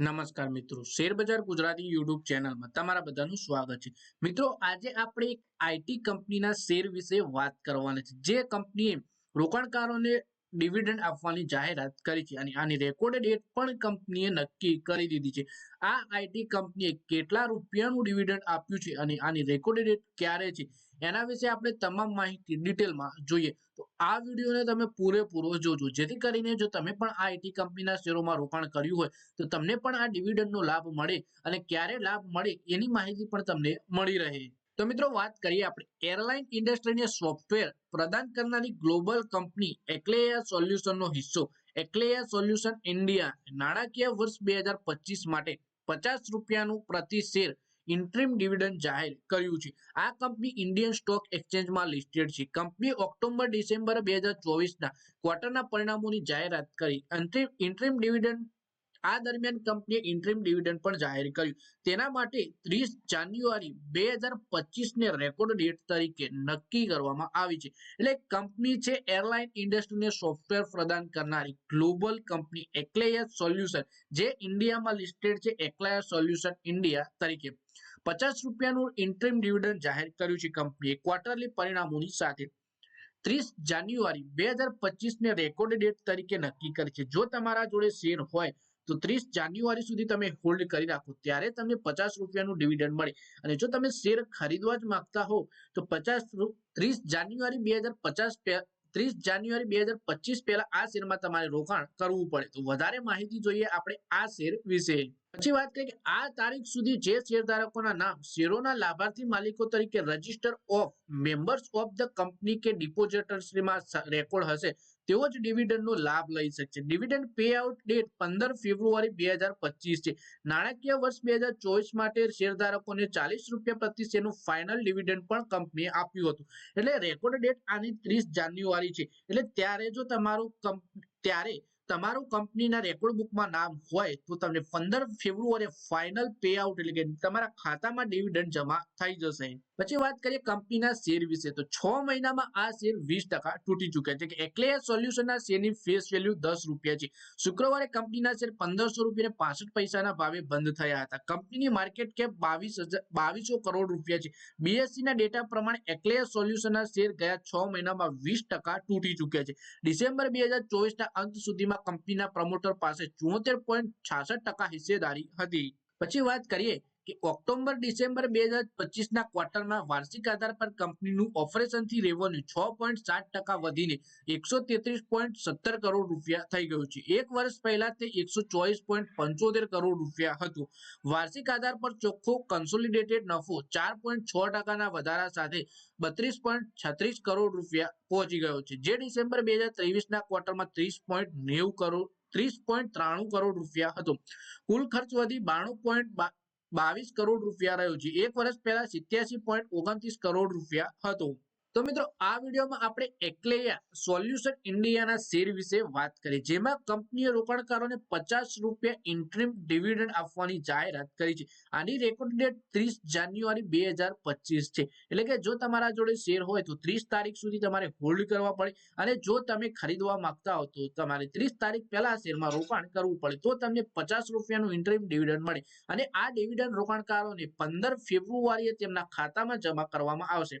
નમસ્કાર મિત્રો. Share Gujarati YouTube ચેનલમાં તમારા બધાનું સ્વાગત છે. મિત્રો, આજે આપણે એક આઈટી કંપનીના શેર વિશે વાત કરવાના છે. જે કંપનીએ રોકાણકારોને ડિવિડન્ડ આપવાની જાહેરાત કરી છે અને આની રેકોર્ડ ડેટ પણ કંપનીએ નક્કી કરી દીધી છે. આ આઈટી કંપનીએ કેટલા રૂપિયાનું ડિવિડન્ડ આપ્યું છે અને આની રેકોર્ડ ડેટ ક્યારે છે? એના વિશે આપણે તમામ માહિતી ડિટેલમાં જોઈએ. તો આ વિડીયોને તમે પૂરેપૂરો જોજો. જેથી કરીને જો તમે પણ આ આઈટી કંપનીના શેરોમાં રોકાણ કર્યું હોય, તો તમને પણ આ ડિવિડન્ડનો લાભ મળે અને ક્યારે લાભ મળે એની માહિતી પણ તમને મળી રહે. તો મિત્રો, વાત કરીએ આપણે એરલાઇન ઇન્ડસ્ટ્રીને સોફ્ટવેર પ્રદાન કરનારી ગ્લોબલ કંપની એક્લેયા સોલ્યુશનનો હિસ્સો. એક્લેયા સોલ્યુશન ઇન્ડિયા. નાણાકીય વર્ષ બે માટે પચાસ રૂપિયાનું પ્રતિ શેર ઇન્ટ્રીમ ડિવિડન્ડ જાહેર કર્યું છે. આ કંપની ઇન્ડિયન સ્ટોક એક્સચેન્જમાં લિસ્ટેડ છે. કંપની ઓક્ટોબર ડિસેમ્બર બે હજાર ક્વાર્ટરના પરિણામોની જાહેરાત કરી. ઇન્ટ્રીમ ડિવિડન્ડ, આ દરમિયાન કંપનીએ ઇન્ટ્રીમ ડિવિડન્ડ પણ જાહેર કર્યું. તેના માટે ત્રીસ જાન્યુઆરી બે હજાર પચીસને રેકોર્ડ ડેટ તરીકે નક્કી કરવામાં આવી છે. એટલે કંપની છે, એરલાઇન ઇન્ડસ્ટ્રીને સોફ્ટવેર પ્રદાન કરનારી ગ્લોબલ કંપની એક્લેયસ સોલ્યુશન, જે ઇન્ડિયામાં લિસ્ટેડ છે એક્લાયસ સોલ્યુશન ઇન્ડિયા તરીકે. પચાસ રૂપિયાનું ઇન્ટ્રીમ ડિવિડન્ડ જાહેર કર્યું છે કંપનીએ ક્વાર્ટરલી પરિણામોની સાથે. ત્રીસ જાન્યુઆરી બે હજાર પચીસને રેકોર્ડ ડેટ તરીકે નક્કી કરી છે. જો તમારા જોડે શેર હોય, તો ત્રીસ જાન્યુઆરી સુધી તમે હોલ્ડ કરી રાખો. ત્યારે તમને પચાસ રૂપિયાનું ડિવિડન્ડ મળે. અને જો તમે શેર ખરીદવા જ માંગતા હો, તો પચાસ ત્રીસ જાન્યુઆરી બે હજાર પચાસ ત્રીસ જાન્યુઆરી બે હજાર પચીસ પહેલા આ શેરમાં તમારે રોકાણ કરવું પડે. તો વધારે માહિતી જોઈએ આપણે આ શેર વિશે. પછી વાત કરીએ કે આ તારીખ સુધી જે શેરધારકોના નામ શેરોના લાભાર્થી માલિકો તરીકે register of members of the company કે ડિપોઝિટર્સમાં રેકોર્ડ હશે તેઓ જ ડિવિડન્ડનો લાભ લઈ શકશે. ડિવિડન્ડ પે આઉટ ડેટ પંદર ફેબ્રુઆરી બે હજાર પચીસ છે. નાણાકીય વર્ષ બે હજાર ચોવીસ માટે શેરધારકોને ચાલીસ રૂપિયા પ્રતિ શેરનું ફાઇનલ ડિવિડન્ડ પણ કંપનીએ આપ્યું હતું. એટલે રેકોર્ડ ડેટ આની ત્રીસ જાન્યુઆરી છે. એટલે ત્યારે જો તમારું ત્યારે તમારું કંપનીના રેકોર્ડ બુકમાં નામ હોય તો તમને પંદર ફેબ્રુઆરી ફાઇનલ પે આઉટ એટલે કે તમારા ખાતામાં ડિવિડન્ડ જમા થઈ જશે. પછી વાત કરીએ કંપનીના શેર વિશે, તો છ મહિનામાં આ શેર વીસ ટકા તૂટી ચૂક્યા છે. કે એટલે સોલ્યુશનના શેરની ફેસ વેલ્યુ દસ રૂપિયા છે. શુક્રવારે કંપનીના શેર પંદરસો રૂપિયા પાસઠ પૈસાના ભાવે બંધ થયા હતા. કંપનીની માર્કેટ કેપ બાવીસ હજાર, બાવીસો કરોડ રૂપિયા છે. બીએસસી ના ડેટા પ્રમાણે એકલેય સોલ્યુશનના શેર ગયા છ મહિનામાં વીસ ટકા તૂટી ચૂક્યા છે. ડિસેમ્બર બે હજાર ચોવીસના અંત સુધીમાં કંપનીના પ્રમોટર પાસે ચોતેર પોઈન્ટ છાસઠ ટકા હિસ્સેદારી હતી. પછી વાત કરીએ કે ઓક્ટોબર, ડિસેમ્બર બે હજાર પચીસના ક્વાર્ટરમાં વાર્ષિક આધાર પર કંપનીનું ઓપરેશનથી રેવન્યુ છ પોઈન્ટ સાત ટકા વધીને એકસો તેત્રીસ પોઈન્ટ સત્તર કરોડ રૂપિયા થઈ ગયું છે. એક વર્ષ પહેલા તે એકસો ચોવીસ પોઈન્ટ પંચોતેર કરોડ રૂપિયા હતું. વાર્ષિક આધાર પર ચોખ્ખો કન્સોલિડેટેડ નફો ચાર પોઈન્ટ છ ટકાના વધારા સાથે બત્રીસ પોઈન્ટ છત્રીસ કરોડ રૂપિયા પહોંચી ગયો છે. જે ડિસેમ્બર બે હજાર ત્રેવીસના ક્વાર્ટરમાં ત્રીસ પોઈન્ટ નેવું કરોડ, ત્રીસ પોઈન્ટ ત્રાણું કરોડ રૂપિયા હતો. કુલ ખર્ચ વધી બાણું પોઈન્ટ બાવીસ કરોડ રૂપિયા રહ્યો છે. એક વર્ષ પહેલા સિત્યાસી પોઈન્ટ ઓગણત્રીસ કરોડ રૂપિયા હતો. તો મિત્રો, આ વિડીયોમાં આપણે એકલેયા સોલ્યુશન ઇન્ડિયાના શેર વિશે વાત કરી. જેમાં કંપનીએ રોકાણકારોને પચાસ રૂપિયા ઇન્ટ્રીમ ડિવિડન્ડ આપવાની જાહેરાત કરી છે. આની રેકોર્ડ ડેટ ત્રીસ જાન્યુઆરી બે છે. એટલે કે જો તમારા જોડે શેર હોય તો ત્રીસ તારીખ સુધી તમારે હોલ્ડ કરવા પડે. અને જો તમે ખરીદવા માંગતા હો તો તમારે ત્રીસ તારીખ પહેલા શેરમાં રોકાણ કરવું પડે. તો તમને પચાસ રૂપિયાનું ઇન્ટ્રીમ ડિવિડન્ડ મળે. અને આ ડિવિડન્ડ રોકાણકારોને પંદર ફેબ્રુઆરીએ તેમના ખાતામાં જમા કરવામાં આવશે.